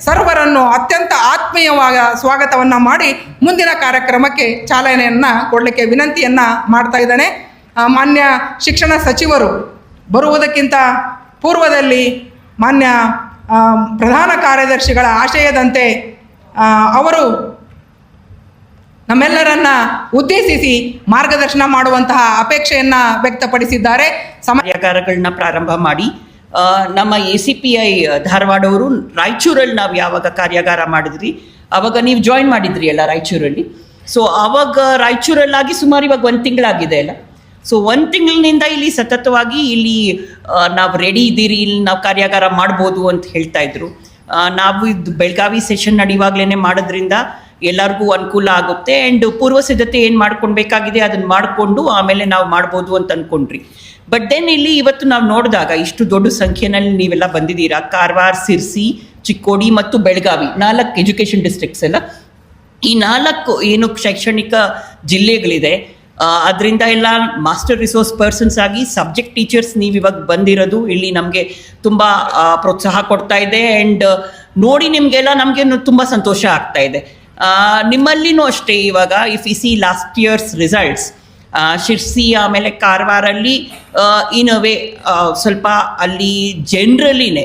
ಸರ್ವರನ್ನು ಅತ್ಯಂತ ಆತ್ಮೀಯವಾದ ಸ್ವಾಗತವನ್ನು ಮಾಡಿ ಮುಂದಿನ ಕಾರ್ಯಕ್ರಮಕ್ಕೆ ಚಾಲನೆಯನ್ನು ಕೊಡಲಿಕ್ಕೆ ವಿನಂತಿಯನ್ನು ಮಾಡ್ತಾ ಇದ್ದಾನೆ. ಮಾನ್ಯ ಶಿಕ್ಷಣ ಸಚಿವರು ಬರುವುದಕ್ಕಿಂತ ಪೂರ್ವದಲ್ಲಿ ಮಾನ್ಯ ಪ್ರಧಾನ ಕಾರ್ಯದರ್ಶಿಗಳ ಆಶಯದಂತೆ ಅವರು ನಮ್ಮೆಲ್ಲರನ್ನ ಉದ್ದೇಶಿಸಿ ಮಾರ್ಗದರ್ಶನ ಮಾಡುವಂತಹ ಅಪೇಕ್ಷೆಯನ್ನ ವ್ಯಕ್ತಪಡಿಸಿದ್ದಾರೆ. ಸಮ ಪ್ರಾರಂಭ ಮಾಡಿ ನಮ್ಮ ಎ ಸಿ ಪಿ ಐ ಧಾರವಾಡವರು ರಾಯಚೂರಲ್ಲಿ ನಾವು ಯಾವಾಗ ಕಾರ್ಯಾಗಾರ ಮಾಡಿದ್ರಿ, ಅವಾಗ ನೀವು ಜಾಯಿನ್ ಮಾಡಿದ್ರಿ ಅಲ್ಲ ರಾಯಚೂರಲ್ಲಿ? ಸೊ ಅವಾಗ ರಾಯಚೂರಲ್ಲಾಗಿ ಸುಮಾರು ಇವಾಗ ಒಂದು ತಿಂಗಳಾಗಿದೆ ಅಲ್ಲ? ಸೊ ಒಂದು ತಿಂಗಳಿನಿಂದ ಇಲ್ಲಿ ಸತತವಾಗಿ ಇಲ್ಲಿ ನಾವು ರೆಡಿ ಇದ್ದೀರಿ, ಇಲ್ಲಿ ನಾವು ಕಾರ್ಯಾಗಾರ ಮಾಡ್ಬೋದು ಅಂತ ಹೇಳ್ತಾ ಇದ್ರು. ನಾವು ಇದು ಬೆಳಗಾವಿ ಸೆಷನ್ ನಡೆಯುವಾಗಲೇ ಮಾಡೋದ್ರಿಂದ ಎಲ್ಲರಿಗೂ ಅನುಕೂಲ ಆಗುತ್ತೆ. ಆ್ಯಂಡ್ ಪೂರ್ವ ಸಿದ್ಧತೆ ಏನು ಮಾಡ್ಕೊಳ್ಬೇಕಾಗಿದೆ ಅದನ್ನು ಮಾಡಿಕೊಂಡು ಆಮೇಲೆ ನಾವು ಮಾಡ್ಬೋದು ಅಂತ ಅಂದ್ಕೊಂಡ್ರಿ ಬಟ್ ದೆನ್ ಇಲ್ಲಿ ಇವತ್ತು ನಾವು ನೋಡಿದಾಗ ಇಷ್ಟು ದೊಡ್ಡ ಸಂಖ್ಯೆನಲ್ಲಿ ನೀವೆಲ್ಲ ಬಂದಿದ್ದೀರಾ. ಕಾರವಾರ, ಸಿರ್ಸಿ, ಚಿಕ್ಕೋಡಿ ಮತ್ತು ಬೆಳಗಾವಿ ನಾಲ್ಕು ಎಜುಕೇಷನ್ ಡಿಸ್ಟ್ರಿಕ್ಟ್ಸ್ ಎಲ್ಲ. ಈ ನಾಲ್ಕು ಏನು ಶೈಕ್ಷಣಿಕ ಜಿಲ್ಲೆಗಳಿದೆ. ಅದರಿಂದ ಎಲ್ಲ ಮಾಸ್ಟರ್ ರಿಸೋರ್ಸ್ ಪರ್ಸನ್ಸ್ ಆಗಿ ಸಬ್ಜೆಕ್ಟ್ ಟೀಚರ್ಸ್ ನೀವು ಇವಾಗ ಬಂದಿರೋದು ಇಲ್ಲಿ ನಮಗೆ ತುಂಬ ಪ್ರೋತ್ಸಾಹ ಕೊಡ್ತಾ ಇದೆ. ಆ್ಯಂಡ್ ನೋಡಿ ನಿಮಗೆಲ್ಲ ನಮಗೆ ತುಂಬ ಸಂತೋಷ ಆಗ್ತಾ ಇದೆ. ನಿಮ್ಮಲ್ಲಿನೂ ಅಷ್ಟೇ ಇವಾಗ if we see last year's results Sirsi ಆಮೇಲೆ ಕಾರವಾರಲ್ಲಿ ಇನ್ ವೇ ಸ್ವಲ್ಪ ಅಲ್ಲಿ ಜನರಲಿನೇ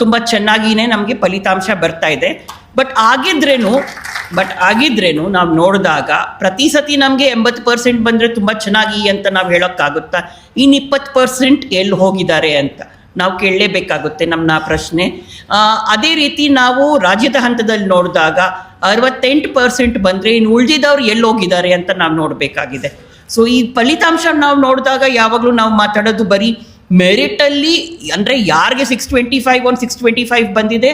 ತುಂಬ ಚೆನ್ನಾಗಿನೇ ನಮಗೆ ಫಲಿತಾಂಶ ಬರ್ತಾ ಇದೆ. ಬಟ್ ಆಗಿದ್ರೇನು ಬಟ್ ಆಗಿದ್ರೇನು ನಾವು ನೋಡಿದಾಗ ಪ್ರತಿ ಸತಿ ನಮಗೆ ಎಂಬತ್ತು ಪರ್ಸೆಂಟ್ ಬಂದರೆ ತುಂಬ ಚೆನ್ನಾಗಿ ಅಂತ ನಾವು ಹೇಳೋಕ್ಕಾಗುತ್ತಾ? ಇನ್ನು ಇಪ್ಪತ್ತು ಪರ್ಸೆಂಟ್ ಎಲ್ಲಿ ಹೋಗಿದ್ದಾರೆ ಅಂತ ನಾವು ಕೇಳಲೇಬೇಕಾಗುತ್ತೆ ನಮ್ಮ ಪ್ರಶ್ನೆ. ಅದೇ ರೀತಿ ನಾವು ರಾಜ್ಯದ ಹಂತದಲ್ಲಿ ನೋಡಿದಾಗ ಅರವತ್ತೆಂಟು ಪರ್ಸೆಂಟ್ ಬಂದರೆ ಇನ್ನು ಉಳಿದಿದ್ದವ್ರು ಎಲ್ಲೋಗಿದ್ದಾರೆ ಅಂತ ನಾವು ನೋಡಬೇಕಾಗಿದೆ. ಸೊ ಈ ಫಲಿತಾಂಶ ನಾವು ನೋಡಿದಾಗ ಯಾವಾಗಲೂ ನಾವು ಮಾತಾಡೋದು ಬರೀ ಮೆರಿಟಲ್ಲಿ ಅಂದರೆ ಯಾರಿಗೆ ಸಿಕ್ಸ್ ಟ್ವೆಂಟಿ ಫೈವ್ ಒಂದು ಸಿಕ್ಸ್ ಟ್ವೆಂಟಿ ಫೈವ್ ಬಂದಿದೆ,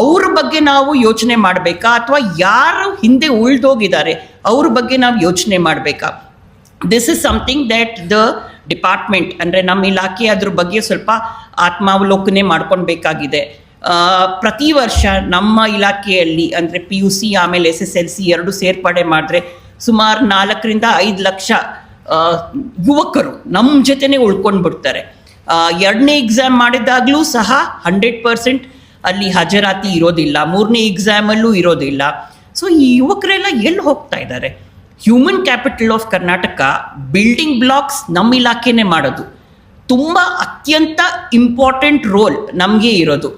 ಅವ್ರ ಬಗ್ಗೆ ನಾವು ಯೋಚನೆ ಮಾಡಬೇಕಾ? ಅಥವಾ ಯಾರು ಹಿಂದೆ ಉಳಿದೋಗಿದ್ದಾರೆ, ಅವ್ರ ಬಗ್ಗೆ ನಾವು ಯೋಚನೆ ಮಾಡಬೇಕಾ? This is something that the department ಅಂದರೆ ನಮ್ಮ ಇಲಾಖೆ ಅದ್ರ ಬಗ್ಗೆ ಸ್ವಲ್ಪ ಆತ್ಮಾವಲೋಕನೆ ಮಾಡ್ಕೊಳ್ಬೇಕಾಗಿದೆ ಪ್ರತಿ ವರ್ಷ ನಮ್ಮ ಇಲಾಖೆಯಲ್ಲಿ, ಅಂದರೆ ಪಿ ಯು ಸಿ ಆಮೇಲೆ ಎಸ್ ಎಸ್ ಎಲ್ ಸಿ ಎರಡು ಸೇರ್ಪಡೆ ಮಾಡಿದ್ರೆ ಸುಮಾರು ನಾಲ್ಕರಿಂದ ಐದು ಲಕ್ಷ ಯುವಕರು ನಮ್ಮ ಜೊತೆನೇ ಉಳ್ಕೊಂಡು ಬಿಡ್ತಾರೆ. ಎರಡನೇ ಎಕ್ಸಾಮ್ ಮಾಡಿದಾಗಲೂ ಸಹ ಹಂಡ್ರೆಡ್ ಪರ್ಸೆಂಟ್ ಅಲ್ಲಿ ಹಾಜರಾತಿ ಇರೋದಿಲ್ಲ, ಮೂರನೇ ಎಕ್ಸಾಮಲ್ಲೂ ಇರೋದಿಲ್ಲ. ಸೊ ಈ ಯುವಕರೆಲ್ಲ ಎಲ್ಲಿ ಹೋಗ್ತಾ ಇದ್ದಾರೆ? Human capital of Karnataka building blocks ನಮ್ಮ ಇಲಾಖೆನೇ ಮಾಡೋದು. ತುಂಬ ಅತ್ಯಂತ ಇಂಪಾರ್ಟೆಂಟ್ ರೋಲ್ ನಮಗೆ ಇರೋದು.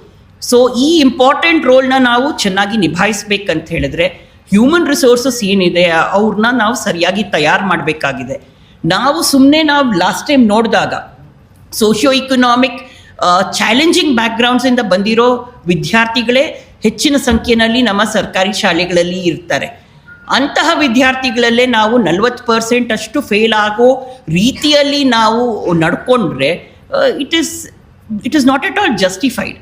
ಸೊ ಈ ಇಂಪಾರ್ಟೆಂಟ್ ರೋಲ್ನ ನಾವು ಚೆನ್ನಾಗಿ ನಿಭಾಯಿಸ್ಬೇಕಂತ ಹೇಳಿದ್ರೆ ಹ್ಯೂಮನ್ ರಿಸೋರ್ಸಸ್ ಏನಿದೆ ಅವ್ರನ್ನ ನಾವು ಸರಿಯಾಗಿ ತಯಾರು ಮಾಡಬೇಕಾಗಿದೆ. ನಾವು ಸುಮ್ಮನೆ ನಾವು ಲಾಸ್ಟ್ ಟೈಮ್ ನೋಡಿದಾಗ ಸೋಷಿಯೋ ಇಕನಾಮಿಕ್ ಚಾಲೆಂಜಿಂಗ್ ಬ್ಯಾಕ್ಗ್ರೌಂಡ್ಸಿಂದ ಬಂದಿರೋ ವಿದ್ಯಾರ್ಥಿಗಳೇ ಹೆಚ್ಚಿನ ಸಂಖ್ಯೆಯಲ್ಲಿ ನಮ್ಮ ಸರ್ಕಾರಿ ಶಾಲೆಗಳಲ್ಲಿ ಇರ್ತಾರೆ. ಅಂತಹ ವಿದ್ಯಾರ್ಥಿಗಳಲ್ಲೇ ನಾವು ನಲ್ವತ್ತು ಪರ್ಸೆಂಟ್ ಅಷ್ಟು ಫೇಲ್ ಆಗೋ ರೀತಿಯಲ್ಲಿ ನಾವು ನಡ್ಕೊಂಡ್ರೆ it is it is not at all justified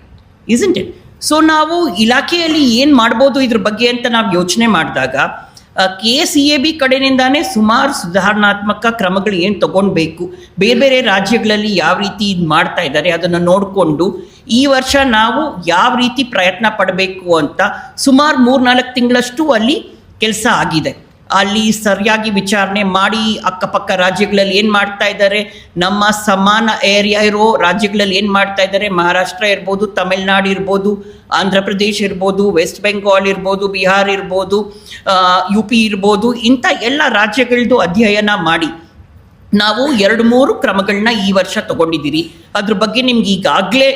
isn't it so ನಾವು ಇಲಾಖೆಯಲ್ಲಿ ಏನು ಮಾಡ್ಬೋದು ಇದ್ರ ಬಗ್ಗೆ ಅಂತ ನಾವು ಯೋಚನೆ ಮಾಡಿದಾಗ ಕೆ ಸಿ ಎ ಬಿ ಕಡೆಯಿಂದಾನೇ ಸುಮಾರು ಸುಧಾರಣಾತ್ಮಕ ಕ್ರಮಗಳು ಏನು ತಗೊಳ್ಬೇಕು ಬೇರೆ ಬೇರೆ ರಾಜ್ಯಗಳಲ್ಲಿ ಯಾವ ರೀತಿ ಇದು ಮಾಡ್ತಾ ಇದ್ದಾರೆ ಅದನ್ನು ನೋಡಿಕೊಂಡು ಈ ವರ್ಷ ನಾವು ಯಾವ ರೀತಿ ಪ್ರಯತ್ನ ಪಡಬೇಕು ಅಂತ ಸುಮಾರು ಮೂರ್ನಾಲ್ಕು ತಿಂಗಳಷ್ಟು ಅಲ್ಲಿ ಕೆಲಸ ಆಗಿದೆ. ಅಲ್ಲಿ ಸರಿಯಾಗಿ ವಿಚಾರಣೆ ಮಾಡಿ ಅಕ್ಕಪಕ್ಕ ರಾಜ್ಯಗಳಲ್ಲಿ ಏನು ಮಾಡ್ತಾ ಇದ್ದಾರೆ? ನಮ್ಮ ಸಮಾನ ಏರಿಯಾ ಇರೋ ರಾಜ್ಯಗಳಲ್ಲಿ ಏನು ಮಾಡ್ತಾ ಇದ್ದಾರೆ? ಮಹಾರಾಷ್ಟ್ರ ಇರ್ಬೋದು, ತಮಿಳ್ನಾಡು ಇರ್ಬೋದು ಆಂಧ್ರ ಪ್ರದೇಶ್ ಇರ್ಬೋದು, ವೆಸ್ಟ್ ಬೆಂಗಾಲ್ ಇರ್ಬೋದು, ಬಿಹಾರ್ ಇರ್ಬೋದು ಯು ಪಿ ಇರ್ಬೋದು, ಇಂಥ ಎಲ್ಲ ರಾಜ್ಯಗಳದ್ದು ಅಧ್ಯಯನ ಮಾಡಿ. ನಾವು ಎರಡು ಮೂರು ಕ್ರಮಗಳನ್ನ ಈ ವರ್ಷ ತಗೊಂಡಿದ್ದೀರಿ. ಅದ್ರ ಬಗ್ಗೆ ನಿಮ್ಗೆ ಈಗಾಗಲೇ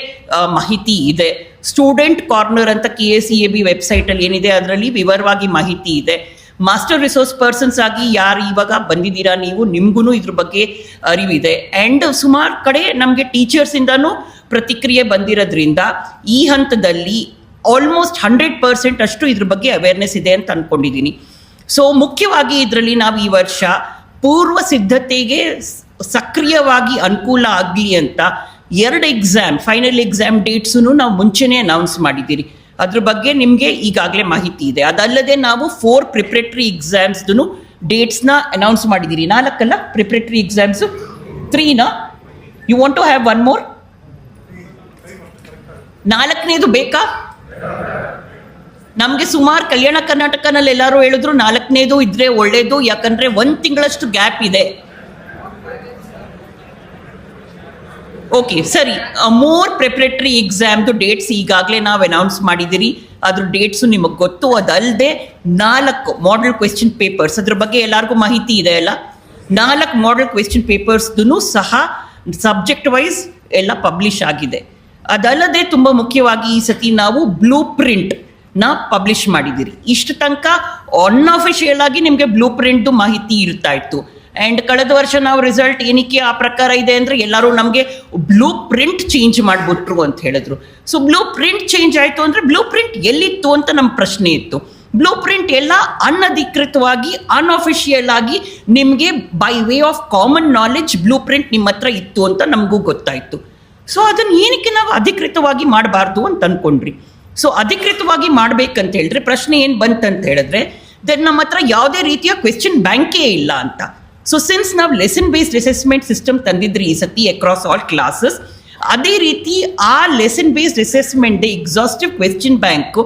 ಮಾಹಿತಿ ಇದೆ. ಸ್ಟೂಡೆಂಟ್ ಕಾರ್ನರ್ ಅಂತ K A C A B ವೆಬ್ಸೈಟಲ್ಲಿ ಏನಿದೆ, ಅದರಲ್ಲಿ ವಿವರವಾಗಿ ಮಾಹಿತಿ ಇದೆ. ಮಾಸ್ಟರ್ ರಿಸೋರ್ಸ್ ಪರ್ಸನ್ಸ್ ಆಗಿ ಯಾರು ಇವಾಗ ಬಂದಿದ್ದೀರಾ ನೀವು ನಿಮ್ಗೂ ಇದ್ರ ಬಗ್ಗೆ ಅರಿವಿದೆ. ಆ್ಯಂಡ್ ಸುಮಾರು ಕಡೆ ನಮಗೆ ಟೀಚರ್ಸಿಂದನೂ ಪ್ರತಿಕ್ರಿಯೆ ಬಂದಿರೋದ್ರಿಂದ ಈ ಹಂತದಲ್ಲಿ ಆಲ್ಮೋಸ್ಟ್ ಹಂಡ್ರೆಡ್ ಪರ್ಸೆಂಟ್ ಅಷ್ಟು ಇದ್ರ ಬಗ್ಗೆ ಅವೇರ್ನೆಸ್ ಇದೆ ಅಂತ ಅಂದ್ಕೊಂಡಿದ್ದೀನಿ ಸೊ ಮುಖ್ಯವಾಗಿ ಇದರಲ್ಲಿ ನಾವು ಈ ವರ್ಷ ಪೂರ್ವ ಸಿದ್ಧತೆಗೆ ಸಕ್ರಿಯವಾಗಿ ಅನುಕೂಲ ಆಗಲಿ ಅಂತ ಎರಡು ಎಕ್ಸಾಮ್ ಫೈನಲ್ ಎಕ್ಸಾಮ್ ಡೇಟ್ಸೂ ನಾವು ಮುಂಚೆನೇ ಅನೌನ್ಸ್ ಮಾಡಿದ್ದೀರಿ. ಅದ್ರ ಬಗ್ಗೆ ನಿಮಗೆ ಈಗಾಗಲೇ ಮಾಹಿತಿ ಇದೆ. ಅದಲ್ಲದೆ ನಾವು ಫೋರ್ ಪ್ರಿಪ್ರೇಟರಿ ಎಕ್ಸಾಮ್ಸ್ದು ಡೇಟ್ಸ್ನ ಅನೌನ್ಸ್ ಮಾಡಿದ್ದೀರಿ ನಾಲ್ಕಲ್ಲ preparatory exams ತ್ರೀನ you want to have one more ನಾಲ್ಕನೇದು ಬೇಕಾ? ನಮಗೆ ಸುಮಾರು ಕಲ್ಯಾಣ ಕರ್ನಾಟಕನಲ್ಲಿ ಎಲ್ಲರೂ ಹೇಳಿದ್ರು ನಾಲ್ಕನೇದು ಇದ್ರೆ ಒಳ್ಳೇದು, ಯಾಕಂದ್ರೆ ಒಂದು ತಿಂಗಳಷ್ಟು ಗ್ಯಾಪ್ ಇದೆ. ಓಕೆ ಸರಿ. ಮೋರ್ ಪ್ರಿಪ್ರೇಟರಿ ಎಕ್ಸಾಮ್ದು ಡೇಟ್ಸ್ ಈಗಾಗಲೇ ನಾವು ಅನೌನ್ಸ್ ಮಾಡಿದ್ದೀರಿ. ಅದ್ರ ಡೇಟ್ಸು ನಿಮಗೆ ಗೊತ್ತು. ಅದಲ್ಲದೆ ನಾಲ್ಕು ಮಾಡಲ್ ಕ್ವೆಶ್ಚನ್ ಪೇಪರ್ಸ್ ಅದ್ರ ಬಗ್ಗೆ ಎಲ್ಲರಿಗೂ ಮಾಹಿತಿ ಇದೆ ಅಲ್ಲ? ನಾಲ್ಕು ಮಾಡಲ್ ಕ್ವೆಶ್ಚನ್ ಪೇಪರ್ಸ್ದು ಸಹ ಸಬ್ಜೆಕ್ಟ್ ವೈಸ್ ಎಲ್ಲ ಪಬ್ಲಿಷ್ ಆಗಿದೆ. ಅದಲ್ಲದೆ ತುಂಬ ಮುಖ್ಯವಾಗಿ ಈ ಸತಿ ನಾವು ಬ್ಲೂ ಪ್ರಿಂಟ್ನ ಪಬ್ಲಿಷ್ ಮಾಡಿದ್ದೀರಿ. ಇಷ್ಟು ತನಕ ಅನ್ಅಫಿಷಿಯಲ್ ಆಗಿ ನಿಮಗೆ ಬ್ಲೂ ಪ್ರಿಂಟ್ದು ಮಾಹಿತಿ ಇರ್ತಾ ಇತ್ತು. ಆ್ಯಂಡ್ ಕಳೆದ ವರ್ಷ ನಾವು ರಿಸಲ್ಟ್ ಏನಕ್ಕೆ ಆ ಪ್ರಕಾರ ಇದೆ ಅಂದರೆ ಎಲ್ಲರೂ ನಮಗೆ ಬ್ಲೂ ಪ್ರಿಂಟ್ ಚೇಂಜ್ ಮಾಡಿಬಿಟ್ರು ಅಂತ ಹೇಳಿದ್ರು. ಸೊ ಬ್ಲೂ ಪ್ರಿಂಟ್ ಚೇಂಜ್ ಆಯಿತು ಅಂದರೆ ಬ್ಲೂ ಪ್ರಿಂಟ್ ಎಲ್ಲಿತ್ತು ಅಂತ ನಮ್ಮ ಪ್ರಶ್ನೆ ಇತ್ತು. ಬ್ಲೂ ಪ್ರಿಂಟ್ ಎಲ್ಲ ಅನಧಿಕೃತವಾಗಿ ಅನ್ಅಫಿಷಿಯಲ್ ಆಗಿ ನಿಮಗೆ by way of common knowledge blueprint ನಿಮ್ಮ ಹತ್ರ ಇತ್ತು ಅಂತ ನಮಗೂ ಗೊತ್ತಾಯಿತು. ಸೊ ಅದನ್ನು ಏನಕ್ಕೆ ನಾವು ಅಧಿಕೃತವಾಗಿ ಮಾಡಬಾರ್ದು ಅಂತ ಅಂದ್ಕೊಂಡ್ರಿ ಸೊ ಅಧಿಕೃತವಾಗಿ ಮಾಡ್ಬೇಕಂತ ಹೇಳಿದ್ರೆ ಪ್ರಶ್ನೆ ಏನು ಬಂತಂತ ಹೇಳಿದ್ರೆ ದೆನ್ ನಮ್ಮ ಹತ್ರ ಯಾವುದೇ ರೀತಿಯ ಕ್ವೆಶ್ಚನ್ ಬ್ಯಾಂಕೇ ಇಲ್ಲ ಅಂತ. ಸೊ ಸಿನ್ಸ್ ನಾವು ಲೆಸನ್ ಬೇಸ್ಡ್ ಅಸೆಸ್ಮೆಂಟ್ ಸಿಸ್ಟಮ್ ತಂದಿದ್ರಿ ಈ ಸತಿ ಅಕ್ರಾಸ್ ಆಲ್ ಕ್ಲಾಸಸ್ ಅದೇ ರೀತಿ ಆ lesson based assessment exhaustive question bank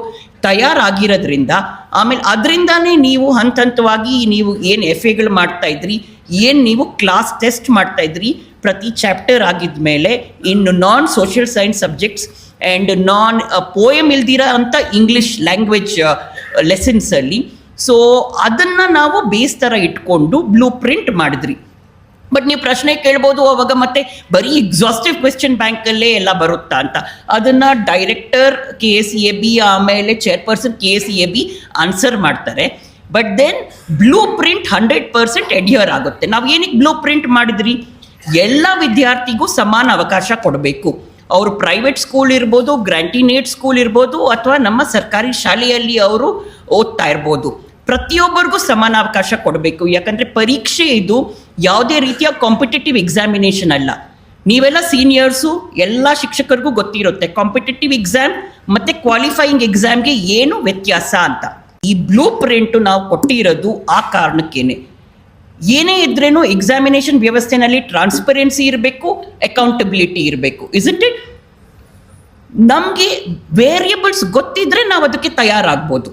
ತಯಾರಾಗಿರೋದ್ರಿಂದ, ಆಮೇಲೆ ಅದರಿಂದಾನೇ ನೀವು ಹಂತ ಹಂತವಾಗಿ ನೀವು ಏನು ಎಫ್ ಎಗಳು ಮಾಡ್ತಾ ಇದ್ರಿ, ಏನು ನೀವು ಕ್ಲಾಸ್ ಟೆಸ್ಟ್ ಮಾಡ್ತಾ ಇದ್ರಿ, ಪ್ರತಿ ಚಾಪ್ಟರ್ ಆಗಿದ್ಮೇಲೆ ಇನ್ನು non social science subjects and non poem ಇಲ್ದಿರ ಅಂತ ಇಂಗ್ಲೀಷ್ ಲ್ಯಾಂಗ್ವೇಜ್ ಲೆಸನ್ಸಲ್ಲಿ ಸೊ ಅದನ್ನು ನಾವು ಬೇಸ್ ಥರ ಇಟ್ಕೊಂಡು ಬ್ಲೂ ಪ್ರಿಂಟ್ ಮಾಡಿದ್ರಿ. ಬಟ್ ನೀವು ಪ್ರಶ್ನೆ ಕೇಳ್ಬೋದು ಅವಾಗ ಮತ್ತೆ ಬರೀ ಎಕ್ಸಾಸ್ಟಿವ್ ಕ್ವೆಶ್ಚನ್ ಬ್ಯಾಂಕಲ್ಲೇ ಎಲ್ಲ ಬರುತ್ತಾ ಅಂತ. ಅದನ್ನು director K S A B ಆಮೇಲೆ chairperson K S A B answer ಮಾಡ್ತಾರೆ. But then blueprint hundred percent ಎಡ್ಯೂರ್ ಆಗುತ್ತೆ. ನಾವು ಏನಕ್ಕೆ ಬ್ಲೂ ಪ್ರಿಂಟ್ ಮಾಡಿದ್ರಿ? ಎಲ್ಲ ವಿದ್ಯಾರ್ಥಿಗೂ ಸಮಾನ ಅವಕಾಶ ಕೊಡಬೇಕು. ಅವರು ಪ್ರೈವೇಟ್ ಸ್ಕೂಲ್ ಇರ್ಬೋದು ಗ್ರಾಂಟಿನೇಟ್ ಸ್ಕೂಲ್ ಇರ್ಬೋದು, ಅಥವಾ ನಮ್ಮ ಸರ್ಕಾರಿ ಶಾಲೆಯಲ್ಲಿ ಅವರು ಓದ್ತಾ ಇರ್ಬೋದು. ಪ್ರತಿಯೊಬ್ಬರಿಗೂ ಸಮಾನ ಅವಕಾಶ ಕೊಡಬೇಕು. ಯಾಕಂದರೆ ಪರೀಕ್ಷೆ ಇದು ಯಾವುದೇ ರೀತಿಯ ಕಾಂಪಿಟೇಟಿವ್ ಎಕ್ಸಾಮಿನೇಷನ್ ಅಲ್ಲ. ನೀವೆಲ್ಲ ಸೀನಿಯರ್ಸು ಎಲ್ಲ ಶಿಕ್ಷಕರಿಗೂ ಗೊತ್ತಿರುತ್ತೆ. ಕಾಂಪಿಟೇಟಿವ್ ಎಕ್ಸಾಮ್ ಮತ್ತು ಕ್ವಾಲಿಫೈಯಿಂಗ್ ಎಕ್ಸಾಮ್ಗೆ ಏನು ವ್ಯತ್ಯಾಸ ಅಂತ. ಈ ಬ್ಲೂ ಪ್ರಿಂಟು ನಾವು ಕೊಟ್ಟಿರೋದು ಆ ಕಾರಣಕ್ಕೇನೆ. ಏನೇ ಇದ್ರೇನು ಎಕ್ಸಾಮಿನೇಷನ್ ವ್ಯವಸ್ಥೆನಲ್ಲಿ ಟ್ರಾನ್ಸ್ಪರೆನ್ಸಿ ಇರಬೇಕು ಅಕೌಂಟಬಿಲಿಟಿ ಇರಬೇಕು ಇಸಂಟ್ ಇಟ್ ನಮಗೆ ವೇರಿಯಬಲ್ಸ್ ಗೊತ್ತಿದ್ರೆ ನಾವು ಅದಕ್ಕೆ ತಯಾರಾಗ್ಬೋದು.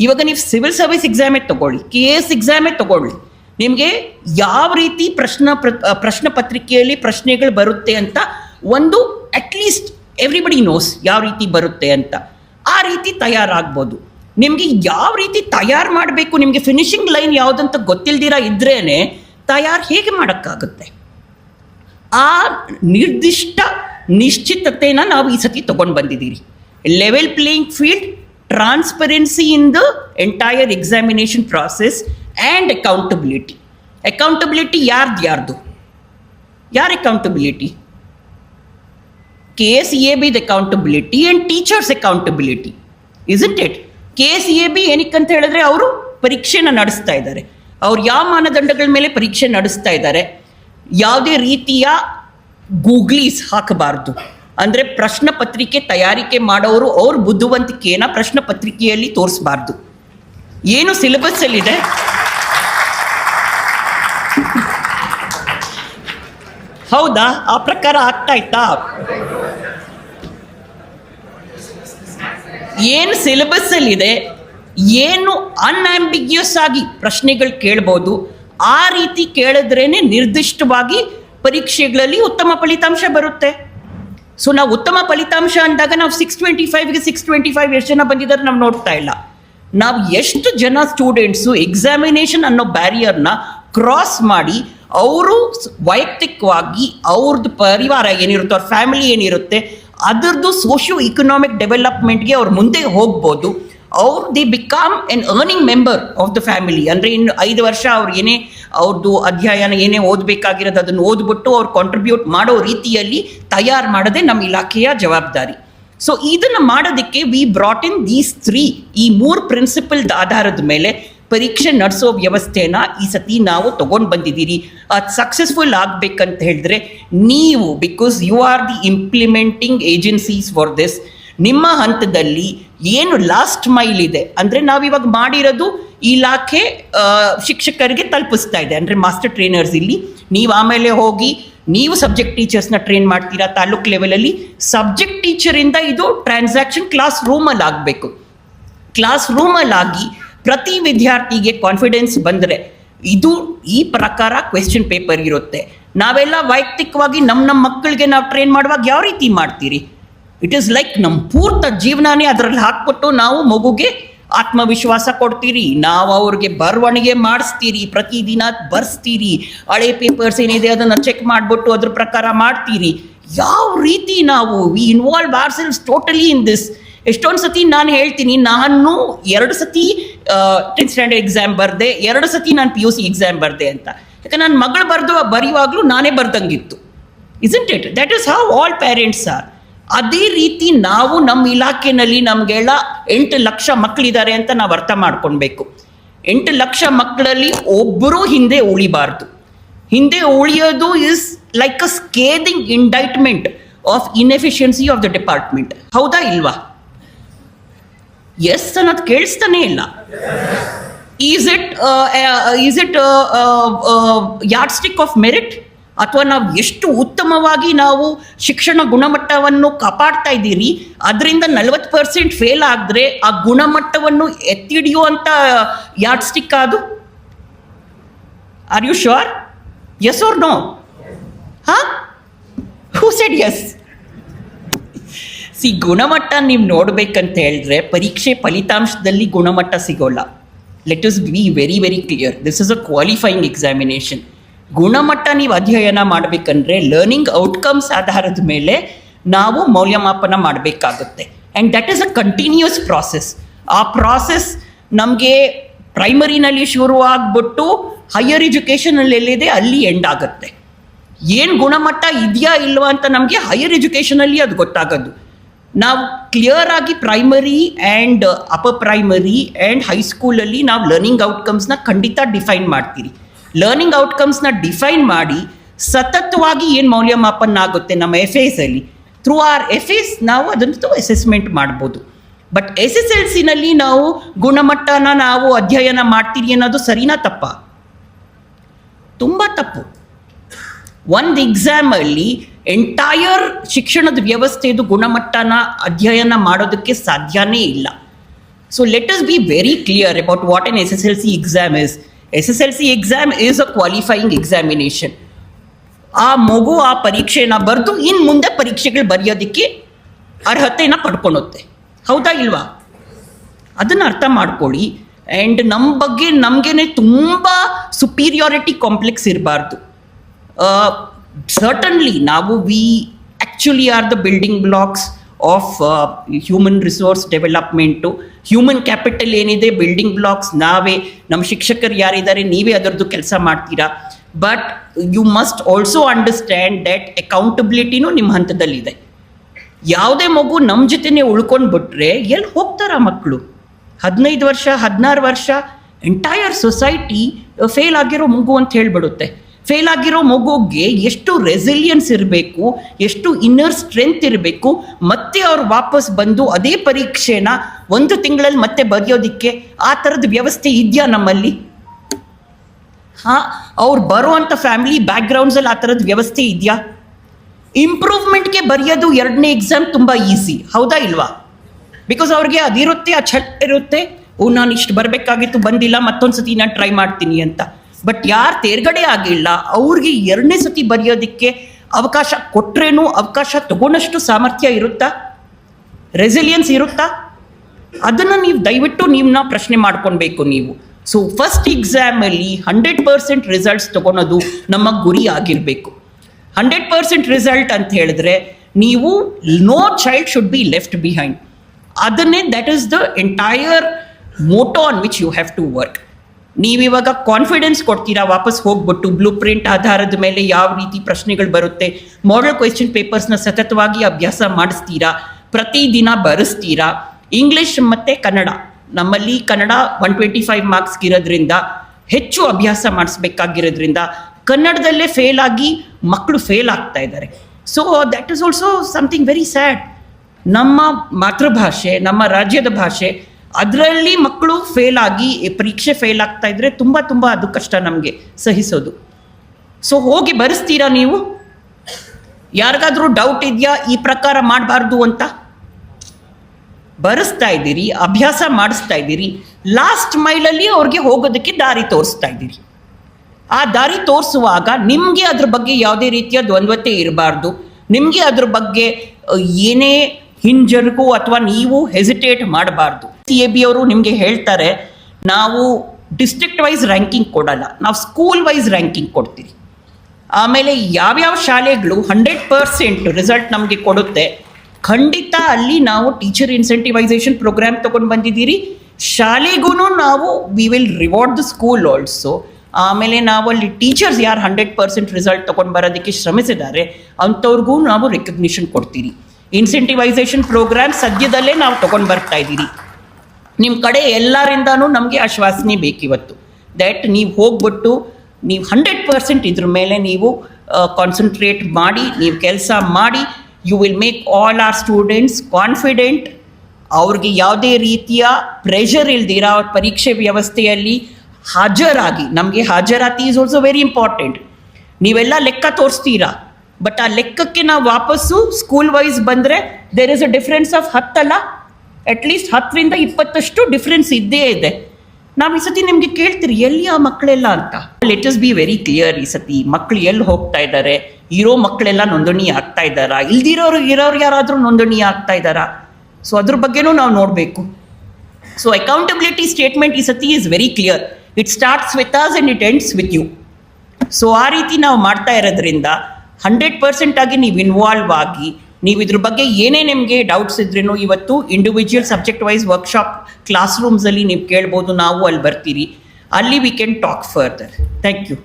ಇವಾಗ ನೀವು ಸಿವಿಲ್ ಸರ್ವಿಸ್ ಎಕ್ಸಾಮೇ ತಗೊಳ್ಳಿ ಕೆ ಎಸ್ ಎಕ್ಸಾಮೇ ತಗೊಳ್ಳಿ. ನಿಮಗೆ ಯಾವ ರೀತಿ ಪ್ರಶ್ನ ಪ್ರ- ಪ್ರಶ್ನೆ ಪತ್ರಿಕೆಯಲ್ಲಿ ಪ್ರಶ್ನೆಗಳು ಬರುತ್ತೆ ಅಂತ ಒಂದು ಅಟ್ಲೀಸ್ಟ್ ಎವ್ರಿಬಡಿ ನೋಸ್ ಯಾವ ರೀತಿ ಬರುತ್ತೆ ಅಂತ. ಆ ರೀತಿ ತಯಾರಾಗ್ಬೋದು. ನಿಮಗೆ ಯಾವ ರೀತಿ ತಯಾರು ಮಾಡಬೇಕು, ನಿಮಗೆ ಫಿನಿಶಿಂಗ್ ಲೈನ್ ಯಾವುದಂತ ಗೊತ್ತಿಲ್ದಿರ ಇದ್ರೇ ತಯಾರು ಹೇಗೆ ಮಾಡೋಕ್ಕಾಗುತ್ತೆ? ಆ ನಿರ್ದಿಷ್ಟ ನಿಶ್ಚಿತತೆನ ನಾವು ಈ ಸತಿ ತೊಗೊಂಡು ಬಂದಿದ್ದೀರಿ. Level playing field transparency in the entire examination process and accountability accountability ಯಾರ್ದು ಯಾರ್ದು ಬಿದ accountability and teachers accountability isn't it K S A B ಏನಕ್ಕಂತ ಹೇಳಿದ್ರೆ ಅವರು ಪರೀಕ್ಷೆನ ನಡೆಸ್ತಾ ಇದ್ದಾರೆ ಅವ್ರು ಯಾವ ಮಾನದಂಡಗಳ ಮೇಲೆ ಪರೀಕ್ಷೆ ನಡೆಸ್ತಾ ಇದ್ದಾರೆ ಯಾವುದೇ ರೀತಿಯ ಗೂಗ್ಲೀಸ್ ಹಾಕಬಾರ್ದು ಅಂದರೆ ಪ್ರಶ್ನೆ ಪತ್ರಿಕೆ ತಯಾರಿಕೆ ಮಾಡೋರು ಅವ್ರ ಬುದ್ಧಿವಂತಿಕೆಯನ್ನು ಪ್ರಶ್ನೆ ಪತ್ರಿಕೆಯಲ್ಲಿ ತೋರಿಸಬಾರ್ದು. ಏನು ಸಿಲೆಬಸ್ಸಲ್ಲಿದೆ ಹೌದಾ? ಆ ಪ್ರಕಾರ ಆಗ್ತಾ ಇತ್ತಾ ಏನು ಸಿಲೆಬಸ್ಸಲ್ಲಿದೆ ಏನು ಅನ್ಆಂಬಿಗ್ಯೂಸ್ ಆಗಿ ಪ್ರಶ್ನೆಗಳು ಕೇಳ್ಬೋದು? ಆ ರೀತಿ ಕೇಳಿದ್ರೇನೆ ನಿರ್ದಿಷ್ಟವಾಗಿ ಪರೀಕ್ಷೆಗಳಲ್ಲಿ ಉತ್ತಮ ಫಲಿತಾಂಶ ಬರುತ್ತೆ. ಸೊ ನಾವು ಉತ್ತಮ ಫಲಿತಾಂಶ ಅಂದಾಗ ನಾವು ಸಿಕ್ಸ್ ಟ್ವೆಂಟಿ ಫೈವ್ಗೆ ಸಿಕ್ಸ್ ಟ್ವೆಂಟಿ ಫೈವ್ ಎಷ್ಟು ಜನ ಬಂದಿದ್ದಾರೆ ನಾವು ನೋಡ್ತಾ ಇಲ್ಲ. ನಾವು ಎಷ್ಟು ಜನ ಸ್ಟೂಡೆಂಟ್ಸು ಎಕ್ಸಾಮಿನೇಷನ್ ಅನ್ನೋ ಬ್ಯಾರಿಯರ್ನ ಕ್ರಾಸ್ ಮಾಡಿ ಅವರು ವೈಯಕ್ತಿಕವಾಗಿ ಅವ್ರದ್ದು ಪರಿವಾರ ಏನಿರುತ್ತೆ ಅವ್ರ ಫ್ಯಾಮಿಲಿ ಏನಿರುತ್ತೆ ಅದರದ್ದು ಸೋಷಿಯೋ ಇಕನಾಮಿಕ್ ಡೆವಲಪ್ಮೆಂಟ್ಗೆ ಅವ್ರು ಮುಂದೆ ಹೋಗ್ಬೋದು. ಅವ್ರು they become an earning member of the family ಅಂದರೆ ಇನ್ನು ಐದು ವರ್ಷ ಅವ್ರು ಏನೇ ಅವ್ರದ್ದು ಅಧ್ಯಯನ ಏನೇ ಓದಬೇಕಾಗಿರೋದು ಅದನ್ನು ಓದ್ಬಿಟ್ಟು ಅವ್ರು ಕಾಂಟ್ರಿಬ್ಯೂಟ್ ಮಾಡೋ ರೀತಿಯಲ್ಲಿ ತಯಾರು ಮಾಡೋದೇ ನಮ್ಮ ಇಲಾಖೆಯ ಜವಾಬ್ದಾರಿ. ಸೊ ಇದನ್ನು ಮಾಡೋದಕ್ಕೆ we brought in these three ಈ ಮೂರು ಪ್ರಿನ್ಸಿಪಲ್ದ ಆಧಾರದ ಮೇಲೆ ಪರೀಕ್ಷೆ ನಡೆಸೋ ವ್ಯವಸ್ಥೆನ ಈ ಸತಿ ನಾವು ತಗೊಂಡು ಬಂದಿದ್ದೀರಿ. ಅದು ಸಕ್ಸಸ್ಫುಲ್ ಆಗಬೇಕಂತ ಹೇಳಿದ್ರೆ ನೀವು because you are the implementing agencies for this ನಿಮ್ಮ ಹಂತದಲ್ಲಿ ಏನು ಲಾಸ್ಟ್ ಮೈಲ್ ಇದೆ? ಅಂದರೆ ನಾವಿವಾಗ ಮಾಡಿರೋದು ಇಲಾಖೆ ಶಿಕ್ಷಕರಿಗೆ ತಲುಪಿಸ್ತಾ ಇದೆ. ಅಂದರೆ ಮಾಸ್ಟರ್ ಟ್ರೈನರ್ಸ್ ಇಲ್ಲಿ. ನೀವು ಆಮೇಲೆ ಹೋಗಿ, ನೀವು ಸಬ್ಜೆಕ್ಟ್ ಟೀಚರ್ಸ್ನ ಟ್ರೈನ್ ಮಾಡ್ತೀರಾ ತಾಲೂಕ್ ಲೆವೆಲಲ್ಲಿ ಸಬ್ಜೆಕ್ಟ್ ಟೀಚರಿಂದ ಇದು ಟ್ರಾನ್ಸಾಕ್ಷನ್ ಕ್ಲಾಸ್ ರೂಮಲ್ಲಿ ಆಗಬೇಕು. ಕ್ಲಾಸ್ ರೂಮಲ್ಲಿ ಆಗಿ ಪ್ರತಿ ವಿದ್ಯಾರ್ಥಿಗೆ ಕಾನ್ಫಿಡೆನ್ಸ್ ಬಂದರೆ ಇದು ಈ ಪ್ರಕಾರ ಕ್ವೆಶ್ಚನ್ ಪೇಪರ್ ಇರುತ್ತೆ. ನಾವೆಲ್ಲ ವೈಯಕ್ತಿಕವಾಗಿ ನಮ್ಮ ನಮ್ಮ ಮಕ್ಕಳಿಗೆ ನಾವು ಟ್ರೈನ್ ಮಾಡುವಾಗ ಯಾವ ರೀತಿ ಮಾಡ್ತೀರಿ? ಇಟ್ ಈಸ್ ಲೈಕ್ ನಮ್ಮ ಪೂರ್ತ ಜೀವನನೇ ಅದರಲ್ಲಿ ಹಾಕ್ಬಿಟ್ಟು ನಾವು ಮಗುಗೆ ಆತ್ಮವಿಶ್ವಾಸ ಕೊಡ್ತೀರಿ. ನಾವು ಅವ್ರಿಗೆ ಬರವಣಿಗೆ ಮಾಡಿಸ್ತೀರಿ. ಪ್ರತಿದಿನ ಬರ್ಸ್ತೀರಿ. ಹಳೆ ಪೇಪರ್ಸ್ ಏನಿದೆ ಅದನ್ನು ಚೆಕ್ ಮಾಡಿಬಿಟ್ಟು ಅದ್ರ ಪ್ರಕಾರ ಮಾಡ್ತೀರಿ. ಯಾವ ರೀತಿ ನಾವು we involve ourselves totally in this ಎಷ್ಟೊಂದು ಸತಿ ನಾನು ಹೇಳ್ತೀನಿ, ನಾನು ಎರಡು ಸತಿ ಟೆಂತ್ ಸ್ಟ್ಯಾಂಡರ್ಡ್ ಎಕ್ಸಾಮ್ ಬರ್ದೆ, ಎರಡು ಸತಿ ನಾನು ಪಿ ಯು ಸಿ ಎಕ್ಸಾಮ್ ಬರ್ದೆ ಅಂತ. ಯಾಕಂದ್ರೆ ನನ್ನ ಮಗಳು ಬರೆದು ಬರೆಯುವಾಗಲೂ ನಾನೇ ಬರ್ದಂಗಿತ್ತು. Is it that is how all parents are ಅದೇ ರೀತಿ ನಾವು ನಮ್ಮ ಇಲಾಖೆನಲ್ಲಿ ನಮಗೆಲ್ಲ ಎಂಟು ಲಕ್ಷ ಮಕ್ಕಳಿದ್ದಾರೆ ಅಂತ ನಾವು ಅರ್ಥ ಮಾಡ್ಕೊಳ್ಬೇಕು. ಎಂಟು ಲಕ್ಷ ಮಕ್ಕಳಲ್ಲಿ ಒಬ್ಬರೂ ಹಿಂದೆ ಉಳಿಬಾರ್ದು. ಹಿಂದೆ ಉಳಿಯೋದು is like a scathing indictment of inefficiency of the department ಹೌದಾ ಇಲ್ವಾ? ಎಸ್ ಅನ್ನೋದು ಕೇಳಿಸ್ತಾನೆ ಇಲ್ಲ. Is it is it yardstick of merit ಅಥವಾ ನಾವು ಎಷ್ಟು ಉತ್ತಮವಾಗಿ ನಾವು ಶಿಕ್ಷಣ ಗುಣಮಟ್ಟವನ್ನು ಕಾಪಾಡ್ತಾ ಇದ್ದೀರಿ, ಅದರಿಂದ ನಲವತ್ತು ಪರ್ಸೆಂಟ್ ಫೇಲ್ ಆದರೆ ಆ ಗುಣಮಟ್ಟವನ್ನು ಎತ್ತಿಡಿಯುವಂಥ ಯಾರ್ಡ್ ಸ್ಟಿಕ್ ಅದು? Are you sure yes or no ha who said S C ಗುಣಮಟ್ಟ ನೀವು ನೋಡಬೇಕಂತ ಹೇಳಿದ್ರೆ ಪರೀಕ್ಷೆ ಫಲಿತಾಂಶದಲ್ಲಿ ಗುಣಮಟ್ಟ ಸಿಗೋಲ್ಲ. Let us be very very clear this is a qualifying examination ಗುಣಮಟ್ಟ ನೀವು ಅಧ್ಯಯನ ಮಾಡಬೇಕಂದ್ರೆ ಲರ್ನಿಂಗ್ ಔಟ್ಕಮ್ಸ್ ಆಧಾರದ ಮೇಲೆ ನಾವು ಮೌಲ್ಯಮಾಪನ ಮಾಡಬೇಕಾಗುತ್ತೆ. And that is a continuous process ಆ ಪ್ರಾಸೆಸ್ ನಮಗೆ ಪ್ರೈಮರಿನಲ್ಲಿ ಶುರು ಆಗ್ಬಿಟ್ಟು ಹೈಯರ್ ಎಜುಕೇಷನಲ್ಲಿ ಎಲ್ಲಿದೆ, ಅಲ್ಲಿ ಎಂಡ್ ಆಗುತ್ತೆ. ಏನು ಗುಣಮಟ್ಟ ಇದೆಯಾ ಇಲ್ವಾ ಅಂತ ನಮಗೆ ಹೈಯರ್ ಎಜುಕೇಷನಲ್ಲಿ ಅದು ಗೊತ್ತಾಗೋದು. ನಾವು ಕ್ಲಿಯರ್ ಆಗಿ primary and upper primary and ಹೈಸ್ಕೂಲಲ್ಲಿ ನಾವು ಲರ್ನಿಂಗ್ ಔಟ್ಕಮ್ಸ್ನ ಖಂಡಿತ ಡಿಫೈನ್ ಮಾಡ್ತೀರಿ. ಲರ್ನಿಂಗ್ ಔಟ್ಕಮ್ಸ್ನ ಡಿಫೈನ್ ಮಾಡಿ ಸತತವಾಗಿ ಏನು ಮೌಲ್ಯಮಾಪನ ಆಗುತ್ತೆ ನಮ್ಮ ಎಫ್ ಅಲ್ಲಿ. ಥ್ರೂ ಆರ್ ಎಫ್ ಎಸ್ ನಾವು ಅದನ್ನು ಅಸೆಸ್ಮೆಂಟ್ ಮಾಡ್ಬೋದು. ಬಟ್ ಎಸ್ ಎಸ್ ಎಲ್ ಸಿನಲ್ಲಿ ನಾವು ಗುಣಮಟ್ಟನ ನಾವು ಅಧ್ಯಯನ ಮಾಡ್ತೀರಿ ಅನ್ನೋದು ಸರಿನಾ ತಪ್ಪ? ತುಂಬ ತಪ್ಪು. ಒಂದು ಎಕ್ಸಾಮಲ್ಲಿ ಎಂಟೈರ್ ಶಿಕ್ಷಣದ ವ್ಯವಸ್ಥೆದು ಗುಣಮಟ್ಟನ ಅಧ್ಯಯನ ಮಾಡೋದಕ್ಕೆ ಸಾಧ್ಯನೇ ಇಲ್ಲ. So let us be very clear about what an S S L C exam is S S L C exam is a qualifying examination ಆ ಮಗು ಆ ಪರೀಕ್ಷೆನ ಬರೆದು ಇನ್ನು ಮುಂದೆ ಪರೀಕ್ಷೆಗಳು ಬರೆಯೋದಕ್ಕೆ ಅರ್ಹತೆನ ಪಡ್ಕೊಳುತ್ತೆ. ಹೌದಾ ಇಲ್ವಾ? ಅದನ್ನು ಅರ್ಥ ಮಾಡ್ಕೊಳ್ಳಿ. ಆ್ಯಂಡ್ ನಮ್ಮ ಬಗ್ಗೆ ನಮಗೇನೆ ತುಂಬ ಸುಪೀರಿಯಾರಿಟಿ ಕಾಂಪ್ಲೆಕ್ಸ್ ಇರಬಾರ್ದು. ಸರ್ಟನ್ಲಿ ನಾವು we actually are the building blocks of human resource development human capital ಏನಿದೆ? ಬಿಲ್ಡಿಂಗ್ ಬ್ಲಾಕ್ಸ್ ನಾವೇ ನಮ್ಮ ಶಿಕ್ಷಕರು ಯಾರಿದ್ದಾರೆ, ನೀವೇ ಅದರದ್ದು ಕೆಲಸ ಮಾಡ್ತೀರಾ? But you must also understand that ಅಕೌಂಟಬಿಲಿಟಿನೂ ನಿಮ್ಮ ಹಂತದಲ್ಲಿದೆ. ಯಾವುದೇ ಮಗು ನಮ್ಮ ಜೊತೆನೆ ಉಳ್ಕೊಂಡು ಬಿಟ್ರೆ ಎಲ್ಲಿ ಹೋಗ್ತಾರ ಮಕ್ಕಳು ಹದಿನೈದು ವರ್ಷ, ಹದಿನಾರು ವರ್ಷ ಎಂಟೈರ್ ಸೊಸೈಟಿ ಫೇಲ್ ಆಗಿರೋ ಮಗು ಅಂತ ಹೇಳ್ಬಿಡುತ್ತೆ. ಫೇಲ್ ಆಗಿರೋ ಮಗುಗೆ ಎಷ್ಟು ರೆಸಿಲಿಯನ್ಸ್ ಇರಬೇಕು, ಎಷ್ಟು ಇನ್ನರ್ ಸ್ಟ್ರೆಂತ್ ಇರಬೇಕು, ಮತ್ತೆ ಅವ್ರು ವಾಪಸ್ ಬಂದು ಅದೇ ಪರೀಕ್ಷೆನ ಒಂದು ತಿಂಗಳಲ್ಲಿ ಮತ್ತೆ ಬರೆಯೋದಿಕ್ಕೆ ಆ ಥರದ ವ್ಯವಸ್ಥೆ ಇದೆಯಾ ನಮ್ಮಲ್ಲಿ? ಹಾಂ, ಅವ್ರು ಬರುವಂಥ ಫ್ಯಾಮಿಲಿ ಬ್ಯಾಕ್ಗ್ರೌಂಡ್ಸಲ್ಲಿ ಆ ಥರದ ವ್ಯವಸ್ಥೆ ಇದೆಯಾ? ಇಂಪ್ರೂವ್ಮೆಂಟ್ಗೆ ಬರೆಯೋದು ಎರಡನೇ ಎಕ್ಸಾಮ್ ತುಂಬ ಈಸಿ ಹೌದಾ ಇಲ್ವಾ? ಬಿಕಾಸ್ ಅವ್ರಿಗೆ ಅದಿರುತ್ತೆ, ಆ ಛಟ್ ಇರುತ್ತೆ, ಓ, ನಾನು ಇಷ್ಟು ಬರಬೇಕಾಗಿತ್ತು, ಬಂದಿಲ್ಲ ಮತ್ತೊಂದು ಸತಿ ನಾನು ಟ್ರೈ ಮಾಡ್ತೀನಿ ಅಂತ. ಬಟ್ ಯಾರು ತೇರ್ಗಡೆ ಆಗಿಲ್ಲ, ಅವ್ರಿಗೆ ಎರಡನೇ ಸತಿ ಬರೆಯೋದಕ್ಕೆ ಅವಕಾಶ ಕೊಟ್ರೇನು ಅವಕಾಶ ತಗೊಂಡಷ್ಟು ಸಾಮರ್ಥ್ಯ ಇರುತ್ತಾ? ರೆಸಿಲಿಯನ್ಸ್ ಇರುತ್ತಾ? ಅದನ್ನು ನೀವು ದಯವಿಟ್ಟು ನೀವನ್ನ ಪ್ರಶ್ನೆ ಮಾಡ್ಕೊಳ್ಬೇಕು ನೀವು. ಸೊ ಫಸ್ಟ್ ಎಕ್ಸಾಮಲ್ಲಿ ಹಂಡ್ರೆಡ್ ಪರ್ಸೆಂಟ್ ರಿಸಲ್ಟ್ಸ್ ತಗೊಳೋದು ನಮ್ಮ ಗುರಿ ಆಗಿರಬೇಕು. ಹಂಡ್ರೆಡ್ ಪರ್ಸೆಂಟ್ ರಿಸಲ್ಟ್ ಅಂತ ಹೇಳಿದ್ರೆ ನೀವು no child should be left behind ಅದನ್ನೇ that is the entire motto on which you have to work ನೀವಿವಾಗ confidence ಕೊಡ್ತೀರಾ? ವಾಪಸ್ ಹೋಗ್ಬಿಟ್ಟು ಬ್ಲೂ ಪ್ರಿಂಟ್ ಆಧಾರದ ಮೇಲೆ ಯಾವ ರೀತಿ ಪ್ರಶ್ನೆಗಳು ಬರುತ್ತೆ? ಮಾಡಲ್ ಕ್ವೆಶ್ಚನ್ ಪೇಪರ್ಸ್ನ ಸತತವಾಗಿ ಅಭ್ಯಾಸ ಮಾಡಿಸ್ತೀರಾ? ಪ್ರತಿದಿನ ಬರೆಸ್ತೀರಾ? ಇಂಗ್ಲಿಷ್ ಮತ್ತು ಕನ್ನಡ. ನಮ್ಮಲ್ಲಿ ಕನ್ನಡ ಒನ್ ಟ್ವೆಂಟಿ ಫೈವ್ ಮಾರ್ಕ್ಸ್ಗೆ ಇರೋದ್ರಿಂದ, ಹೆಚ್ಚು ಅಭ್ಯಾಸ ಮಾಡಿಸ್ಬೇಕಾಗಿರೋದ್ರಿಂದ, ಕನ್ನಡದಲ್ಲೇ ಫೇಲ್ ಆಗಿ ಮಕ್ಕಳು ಫೇಲ್ ಆಗ್ತಾ ಇದ್ದಾರೆ. So that is also something very sad ನಮ್ಮ ಮಾತೃಭಾಷೆ, ನಮ್ಮ ರಾಜ್ಯದ ಭಾಷೆ ಅದರಲ್ಲಿ ಮಕ್ಕಳು ಫೇಲ್ ಆಗಿ ಪರೀಕ್ಷೆ ಫೇಲ್ ಆಗ್ತಾ ಇದ್ರೆ ತುಂಬ ತುಂಬ ಅದು ಕಷ್ಟ ನಮಗೆ ಸಹಿಸೋದು. ಸೊ ಹೋಗಿ ಬರೆಸ್ತೀರಾ ನೀವು? ಯಾರಿಗಾದರೂ ಡೌಟ್ ಇದೆಯಾ? ಈ ಪ್ರಕಾರ ಮಾಡಬಾರ್ದು ಅಂತ? ಬರೆಸ್ತಾ ಇದ್ದೀರಿ, ಅಭ್ಯಾಸ ಮಾಡಿಸ್ತಾ ಇದ್ದೀರಿ ಲಾಸ್ಟ್ ಮೈಲಲ್ಲಿ ಅವ್ರಿಗೆ ಹೋಗೋದಕ್ಕೆ ದಾರಿ ತೋರಿಸ್ತಾ ಇದ್ದೀರಿ. ಆ ದಾರಿ ತೋರಿಸುವಾಗ ನಿಮಗೆ ಅದ್ರ ಬಗ್ಗೆ ಯಾವುದೇ ರೀತಿಯ ದ್ವಂದ್ವತೆ ಇರಬಾರ್ದು. ನಿಮಗೆ ಅದ್ರ ಬಗ್ಗೆ ಏನೇ ಹಿಂಜರುಗು ಅಥವಾ ನೀವು ಹೆಸಿಟೇಟ್ ಮಾಡಬಾರ್ದು. ಸಿ ಎ ಬಿ ಅವರು ನಿಮಗೆ ಹೇಳ್ತಾರೆ, ನಾವು ಡಿಸ್ಟ್ರಿಕ್ಟ್ ವೈಸ್ ರ್ಯಾಂಕಿಂಗ್ ಕೊಡಲ್ಲ, ನಾವು ಸ್ಕೂಲ್ ವೈಸ್ ರ್ಯಾಂಕಿಂಗ್ ಕೊಡ್ತೀವಿ. ಆಮೇಲೆ ಯಾವ್ಯಾವ ಶಾಲೆಗಳು ಹಂಡ್ರೆಡ್ ಪರ್ಸೆಂಟ್ ರಿಸಲ್ಟ್ ನಮಗೆ ಕೊಡುತ್ತೆ, ಖಂಡಿತ ಅಲ್ಲಿ ನಾವು ಟೀಚರ್ ಇನ್ಸೆಂಟಿವೈಸೇಷನ್ ಪ್ರೋಗ್ರಾಮ್ ತೊಗೊಂಡು ಬಂದಿದ್ದೀರಿ. ಶಾಲೆಗೂ ನಾವು we will reward the school also ಆಮೇಲೆ ನಾವು ಅಲ್ಲಿ ಟೀಚರ್ಸ್ ಯಾರು ಹಂಡ್ರೆಡ್ ಪರ್ಸೆಂಟ್ ರಿಸಲ್ಟ್ ತೊಗೊಂಡು ಬರೋದಕ್ಕೆ ಶ್ರಮಿಸಿದ್ದಾರೆ, ಅಂಥವ್ರಿಗೂ ನಾವು ರೆಕಗ್ನಿಷನ್ ಕೊಡ್ತೀರಿ. ಇನ್ಸೆಂಟಿವೈಸೇಷನ್ ಪ್ರೋಗ್ರಾಮ್ ಸದ್ಯದಲ್ಲೇ ನಾವು ತೊಗೊಂಡು ಬರ್ತಾ ಇದ್ದೀರಿ. ನಿಮ್ಮ ಕಡೆ ಎಲ್ಲರಿಂದನೂ ನಮಗೆ ಆಶ್ವಾಸನೆ ಬೇಕಿವತ್ತು. ದ್ಯಾಟ್ ನೀವು ಹೋಗ್ಬಿಟ್ಟು ನೀವು ಹಂಡ್ರೆಡ್ ಪರ್ಸೆಂಟ್ ಇದ್ರ ಮೇಲೆ ನೀವು ಕಾನ್ಸಂಟ್ರೇಟ್ ಮಾಡಿ, ನೀವು ಕೆಲಸ ಮಾಡಿ you will make all our students confident ಅವ್ರಿಗೆ ಯಾವುದೇ ರೀತಿಯ ಪ್ರೆಷರ್ ಇಲ್ದಿರ ಅವ್ರ ಪರೀಕ್ಷೆ ವ್ಯವಸ್ಥೆಯಲ್ಲಿ ಹಾಜರಾಗಿ, ನಮಗೆ ಹಾಜರಾತಿ ಈಸ್ ಆಲ್ಸೋ ವೆರಿ ಇಂಪಾರ್ಟೆಂಟ್ ನೀವೆಲ್ಲ ಲೆಕ್ಕ ತೋರಿಸ್ತೀರಾ? ಬಟ್ ಆ ಲೆಕ್ಕಕ್ಕೆ ನಾವು ವಾಪಸ್ಸು ಸ್ಕೂಲ್ ವೈಸ್ ಬಂದರೆ there is a difference of ಹತ್ತಲ್ಲ? At least ಹತ್ತರಿಂದ ಇಪ್ಪತ್ತಷ್ಟು ಡಿಫ್ರೆನ್ಸ್ ಇದ್ದೇ ಇದೆ. ನಾವು ಈ ಸತಿ ನಿಮಗೆ ಕೇಳ್ತೀರಿ, ಎಲ್ಲಿ ಆ ಮಕ್ಕಳೆಲ್ಲ ಅಂತ? Let us be very clear ಈ ಸತಿ. ಮಕ್ಕಳು ಎಲ್ಲಿ ಹೋಗ್ತಾ ಇದ್ದಾರೆ ಇರೋ ಮಕ್ಕಳೆಲ್ಲ ನೋಂದಣಿ ಆಗ್ತಾ ಇದ್ದಾರಾ? ಇಲ್ದಿರೋರು, ಇರೋರು ಯಾರಾದರೂ ನೋಂದಣಿ ಆಗ್ತಾ ಇದ್ದಾರಾ? ಸೊ ಅದ್ರ ಬಗ್ಗೆನೂ ನಾವು ನೋಡಬೇಕು. ಸೊ ಅಕೌಂಟಬಿಲಿಟಿ ಸ್ಟೇಟ್ಮೆಂಟ್ ಈ ಸತಿ is very clear it starts with us and it ends with you so ಆ ರೀತಿ ನಾವು ಮಾಡ್ತಾ ಇರೋದ್ರಿಂದ ಹಂಡ್ರೆಡ್ ಪರ್ಸೆಂಟ್ ಆಗಿ ನೀವು ಇನ್ವಾಲ್ವ್ ಆಗಿ ನೀವು ಇದ್ರ ಬಗ್ಗೆ ಏನೇ ನಿಮಗೆ ಡೌಟ್ಸ್ ಇದ್ರೇನು ಇವತ್ತು individual subject wise workshop class ರೂಮ್ಸಲ್ಲಿ ನೀವು ಕೇಳ್ಬೋದು, ನಾವು ಅಲ್ಲಿ ಬರ್ತೀರಿ. ಅಲ್ಲಿ we can talk further thank you